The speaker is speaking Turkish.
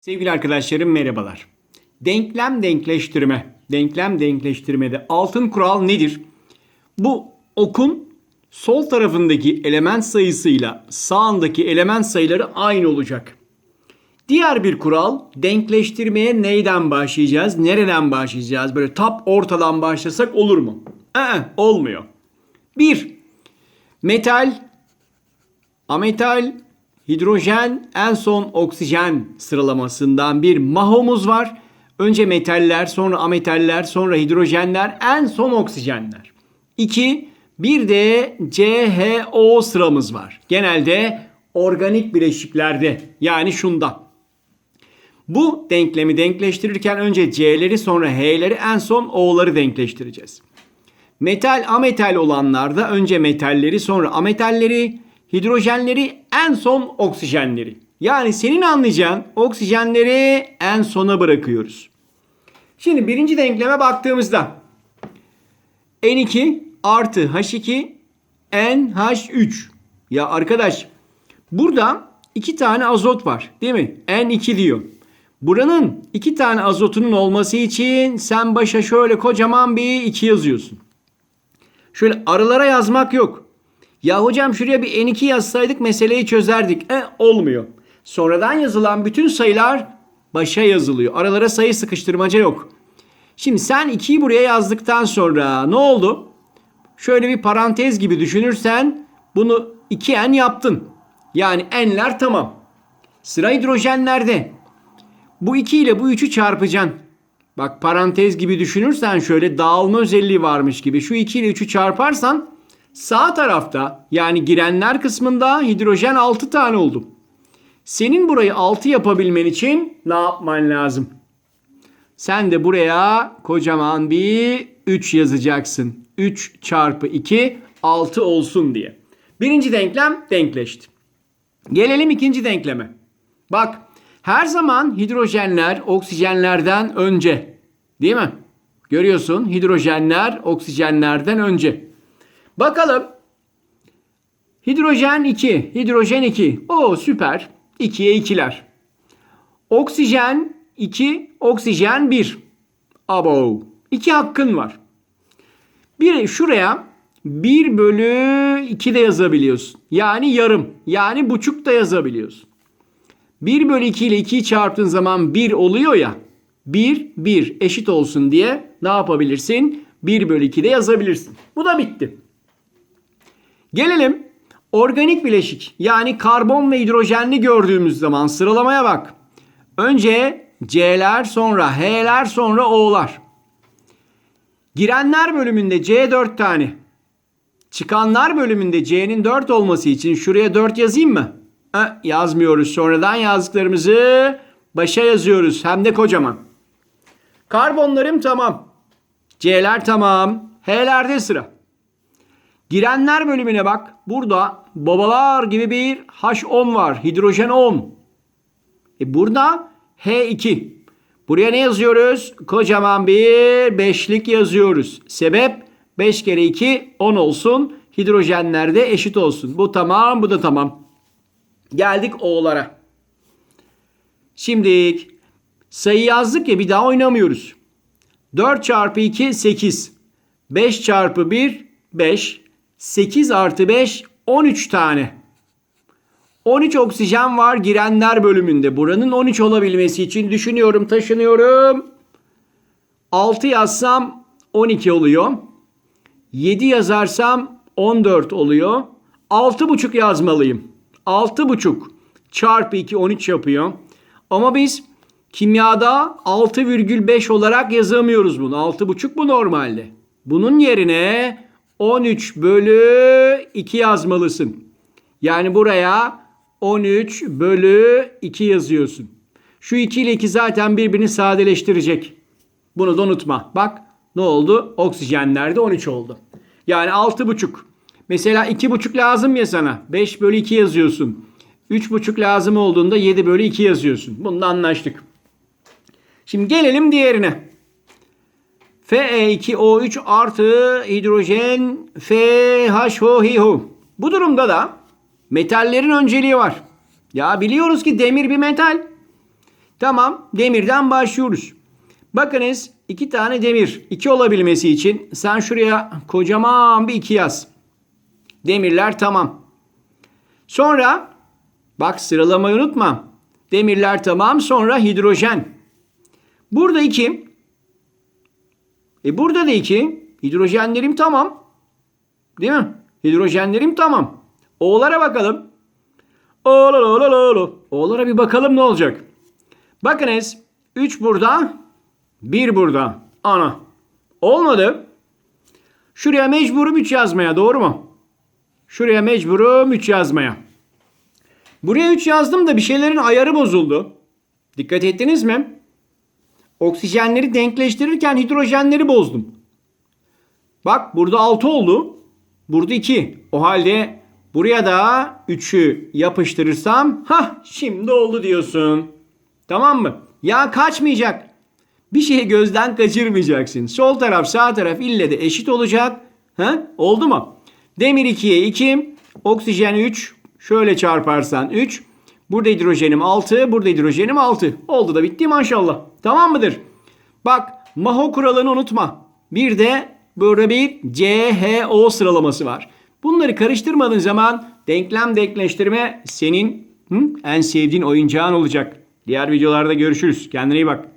Sevgili arkadaşlarım merhabalar. Denklem denkleştirme. Denklem denkleştirmede altın kural nedir? Bu okun sol tarafındaki element sayısıyla sağındaki element sayıları aynı olacak. Diğer bir kural denkleştirmeye neyden başlayacağız? Nereden başlayacağız? Böyle tap ortadan başlasak olur mu? Ee, olmuyor. 1. Metal ametal, hidrojen, en son oksijen sıralamasından bir mahomuz var. Önce metaller, sonra ametaller, sonra hidrojenler, en son oksijenler. 2. Bir de CHO sıramız var. Genelde organik bileşiklerde yani şunda. Bu denklemi denkleştirirken önce C'leri sonra H'leri en son O'ları denkleştireceğiz. Metal ametal olanlarda önce metalleri sonra ametalleri, hidrojenleri en son oksijenleri. Yani senin anlayacağın oksijenleri en sona bırakıyoruz. Şimdi birinci denkleme baktığımızda N2 artı H2 NH3. Ya arkadaş burada iki tane azot var değil mi? N2 diyor. Buranın iki tane azotunun olması için sen başa şöyle kocaman bir 2 yazıyorsun. Şöyle aralara yazmak yok. Ya hocam şuraya bir N2 yazsaydık meseleyi çözerdik. E olmuyor. Sonradan yazılan bütün sayılar başa yazılıyor. Aralara sayı sıkıştırmaca yok. Şimdi sen 2'yi buraya yazdıktan sonra ne oldu? Şöyle bir parantez gibi düşünürsen bunu 2n yaptın. Yani n'ler tamam. Sıra hidrojenlerde. Bu 2 ile bu 3'ü çarpacaksın. Bak parantez gibi düşünürsen şöyle dağılma özelliği varmış gibi şu 2 ile 3'ü çarparsan sağ tarafta yani girenler kısmında hidrojen 6 tane oldu. Senin burayı 6 yapabilmen için ne yapman lazım? Sen de buraya kocaman bir 3 yazacaksın. 3 çarpı 2 6 olsun diye. Birinci denklem denkleşti. Gelelim ikinci denkleme. Bak her zaman hidrojenler oksijenlerden önce. Değil mi? Görüyorsun hidrojenler oksijenlerden önce. Bakalım. Hidrojen 2, hidrojen 2. Oo süper. 2'ye 2'ler. Oksijen 2, oksijen 1. Abo. 2 hakkın var. Bir şuraya 1 bölü 2 de yazabiliyorsun. Yani yarım. Yani buçuk da yazabiliyorsun. 1 bölü 2 ile 2'yi çarptığın zaman 1 oluyor ya. 1, 1 eşit olsun diye ne yapabilirsin? 1 bölü 2 de yazabilirsin. Bu da bitti. Gelelim organik bileşik yani karbon ve hidrojenli gördüğümüz zaman sıralamaya bak. Önce C'ler sonra H'ler sonra O'lar. Girenler bölümünde C 4 tane. Çıkanlar bölümünde C'nin 4 olması için şuraya 4 yazayım mı? E, yazmıyoruz. Sonradan yazdıklarımızı başa yazıyoruz. Hem de kocaman. Karbonlarım tamam. C'ler tamam. H'lerde sıra. Girenler bölümüne bak. Burada babalar gibi bir H10 var. Hidrojen 10. E burada H2. Buraya ne yazıyoruz? Kocaman bir beşlik yazıyoruz. Sebep 5 kere 2 10 olsun. Hidrojenler de eşit olsun. Bu tamam bu da tamam. Geldik O'lara. Şimdi sayı yazdık ya bir daha oynamıyoruz. 4 çarpı 2 8. 5 çarpı 1 5. 8 artı 5 13 tane. 13 oksijen var girenler bölümünde. Buranın 13 olabilmesi için düşünüyorum, taşınıyorum. 6 yazsam 12 oluyor. 7 yazarsam 14 oluyor. 6,5 yazmalıyım. 6,5 çarpı 2 13 yapıyor. Ama biz kimyada 6,5 olarak yazamıyoruz bunu. 6,5 bu normalde. Bunun yerine 13 bölü 2 yazmalısın. Yani buraya 13 bölü 2 yazıyorsun. Şu 2 ile 2 zaten birbirini sadeleştirecek. Bunu da unutma. Bak ne oldu? Oksijenlerde 13 oldu. Yani 6,5. Mesela 2,5 lazım ya sana. 5 bölü 2 yazıyorsun. 3,5 lazım olduğunda 7 bölü 2 yazıyorsun. Bunda anlaştık. Şimdi gelelim diğerine. Fe2O3 artı hidrojen FHOHO. Bu durumda da metallerin önceliği var. Ya biliyoruz ki demir bir metal. Tamam. Demirden başlıyoruz. Bakınız iki tane demir. iki olabilmesi için sen şuraya kocaman bir iki yaz. Demirler tamam. Sonra bak sıralamayı unutma. Demirler tamam. Sonra hidrojen. Burada iki. E burada da iki. Hidrojenlerim tamam. Değil mi? Hidrojenlerim tamam. O'lara bakalım. Oğlar oğlar oğlar. O'lara bir bakalım ne olacak. Bakınız 3 burada 1 burada. Ana. Olmadı. Şuraya mecburum 3 yazmaya doğru mu? Şuraya mecburum 3 yazmaya. Buraya 3 yazdım da bir şeylerin ayarı bozuldu. Dikkat ettiniz mi? Oksijenleri denkleştirirken hidrojenleri bozdum. Bak burada 6 oldu. Burada 2. O halde buraya da 3'ü yapıştırırsam ha şimdi oldu diyorsun. Tamam mı? Ya kaçmayacak. Bir şeyi gözden kaçırmayacaksın. Sol taraf sağ taraf ille de eşit olacak. Ha? Oldu mu? Demir 2'ye 2, oksijen 3. Şöyle çarparsan 3. Burada hidrojenim 6, burada hidrojenim 6. Oldu da bitti maşallah. Tamam mıdır? Bak Maho kuralını unutma. Bir de burada bir CHO sıralaması var. Bunları karıştırmadığın zaman denklem denkleştirme senin hı, en sevdiğin oyuncağın olacak. Diğer videolarda görüşürüz. Kendine iyi bak.